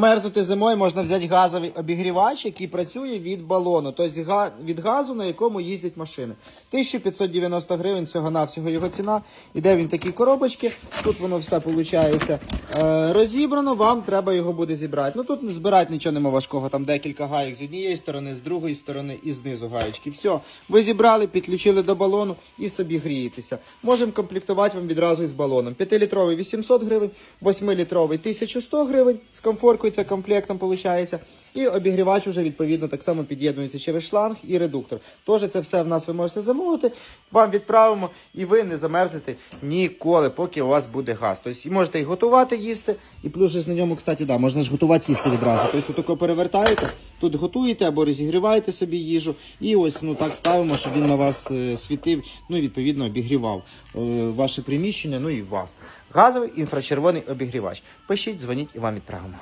Мерзнути зимою можна взяти газовий обігрівач, який працює від балону, тобто від газу, на якому їздять машини. 1590 гривень всього навсього його ціна. Іде він в такій коробочці. Тут воно все виходить е, розібрано. Вам треба його буде зібрати. Ну тут збирати нічого нема важкого. Там декілька гаєк з однієї сторони, з другої сторони і знизу гаєчки. Все, ви зібрали, підключили до балону і собі грієтеся. Можемо комплектувати вам відразу із балоном. 5-літровий 800 гривень, 8-літровий 1100 гривень. З комфоркується комплектом, виходить. І обігрівач вже відповідно так само під'єднується через шланг і редуктор. Тож це все в нас ви можете замовити. Вам відправимо, і ви не замерзнете ніколи, поки у вас буде газ. Тобто і можете і готувати їсти, і плюс же на ньому, кстати, да, можна ж готувати їсти відразу. Тобто отако перевертаєте, тут готуєте або розігріваєте собі їжу. І ось ну так ставимо, щоб він на вас е, світив, ну і відповідно обігрівав е, ваше приміщення, ну і вас. Газовий інфрачервоний обігрівач. Пишіть, дзвоніть і вам відправимо.